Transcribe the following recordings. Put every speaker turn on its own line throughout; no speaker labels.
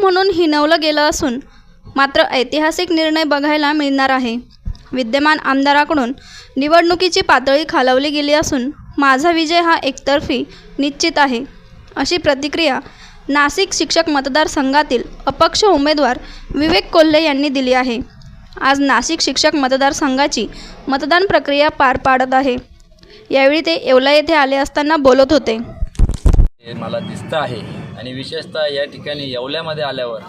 म्हणून हिनवलं गेलं असून मात्र ऐतिहासिक निर्णय बघायला मिळणार आहे. विद्यमान आमदाराकडून निवडणुकीची पातळी खालवली गेली असून माझा विजय हा एकतर्फी निश्चित आहे. अशी प्रतिक्रिया नाशिक शिक्षक मतदारसंघातील अपक्ष उमेदवार विवेक कोल्हे यांनी दिली आहे. आज नाशिक शिक्षक मतदारसंघाची मतदान प्रक्रिया पार पाडत आहे. यावेळी ते येवला येथे आले असताना बोलत होते.
मला दिसतं आहे. आणि विशेषतः या ठिकाणी येवल्यामध्ये आल्यावर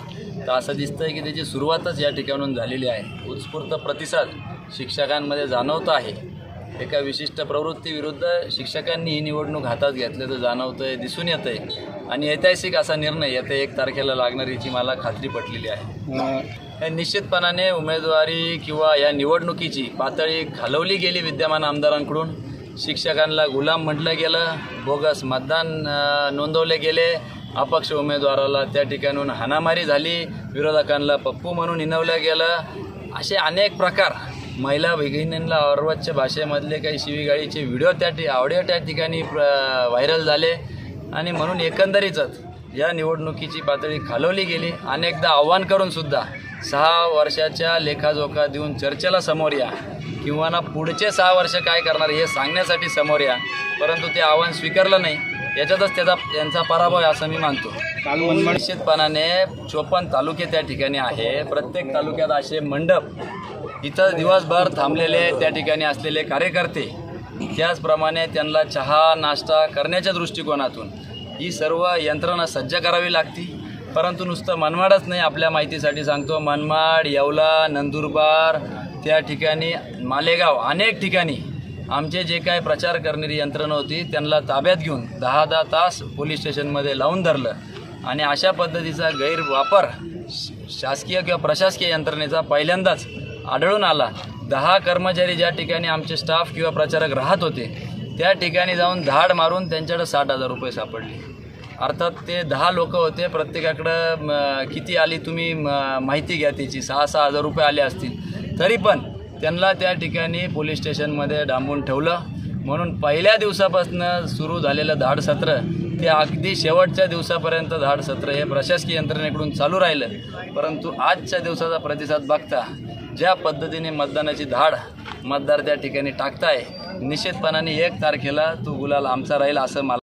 तर असं दिसतं आहे की त्याची सुरुवातच या ठिकाणून झालेली आहे. उत्स्फूर्त प्रतिसाद शिक्षकांमध्ये जाणवत आहे. एका विशिष्ट प्रवृत्तीविरुद्ध शिक्षकांनी ही निवडणूक हातात घेतल्याचं जाणवतं आहे दिसून येतं आहे आणि ऐतिहासिक असा निर्णय येत्या एक तारखेला लागणार याची मला खात्री पटलेली आहे. हे निश्चितपणाने उमेदवारी किंवा या निवडणुकीची पातळी घालवली गेली विद्यमान आमदारांकडून. शिक्षकांना गुलाम म्हटलं गेलं बोगस मतदान नोंदवले गेले. अपक्ष उमेदवाराला त्या ठिकाणून हाणामारी झाली. विरोधकांना पप्पू म्हणून हिनवलं गेलं. असे अनेक प्रकार महिला भगिनींना अर्वच्च भाषेमधले काही शिवीगाळीचे व्हिडिओ त्या ठि ऑडिओ त्या ठिकाणी व्हायरल झाले. आणि म्हणून एकंदरीतच या निवडणुकीची पातळी खालवली गेली. अनेकदा आव्हान करूनसुद्धा सहा वर्षाच्या लेखाजोखा देऊन चर्चेला समोर या. किंवा ना पुढचे सहा वर्ष काय करणार हे सांगण्यासाठी समोर या. परंतु ते आव्हान स्वीकारलं नाही. याच्यातच त्याचा त्यांचा पराभव आहे असं मी मानतो. निश्चितपणाने चोपन्न तालुके त्या ठिकाणी आहे. प्रत्येक तालुक्यात असे मंडप इथं दिवसभर थांबलेले त्या ठिकाणी असलेले कार्यकर्ते त्याचप्रमाणे त्यांना चहा नाश्ता करण्याच्या दृष्टिकोनातून ही सर्व यंत्रणा सज्ज करावी लागती. परंतु नुसतं मनमाडच नाही आपल्या माहितीसाठी सांगतो. मनमाड येवला नंदुरबार त्या ठिकाणी मालेगाव अनेक ठिकाणी आमचे जे काय प्रचार करणारी यंत्रणा होती त्यांना ताब्यात घेऊन दहा दहा तास पोलीस स्टेशनमध्ये लावून धरलं. आणि अशा पद्धतीचा गैरवापर श- शासकीय किंवा प्रशासकीय यंत्रणेचा पहिल्यांदाच आढळून आला. दहा कर्मचारी ज्या ठिकाणी आमचे स्टाफ किंवा प्रचारक राहत होते त्या ठिकाणी जाऊन धाड मारून त्यांच्याकडे साठ हजार रुपये सापडले. अर्थात ते दहा लोक होते प्रत्येकाकडं किती आली तुम्ही म, माहिती घ्या त्याची. सहा सहा हजार रुपये आले असतील. तरी पण त्यांना त्या ठिकाणी पोलीस स्टेशनमध्ये डांबून ठेवलं. म्हणून पहिल्या दिवसापासून सुरू झालेलं धाड सत्र ते अगदी शेवटच्या दिवसापर्यंत धाड सत्र हे प्रशासकीय यंत्रणेकडून चालू राहिलं. परंतु आजच्या दिवसाचा प्रतिसाद बघता ज्या पद्धतीने मतदानाची धाड मतदार त्या ठिकाणी टाकताय निश्चितपणाने एक तारखेला तो गुलाल आमचा राहील असं मला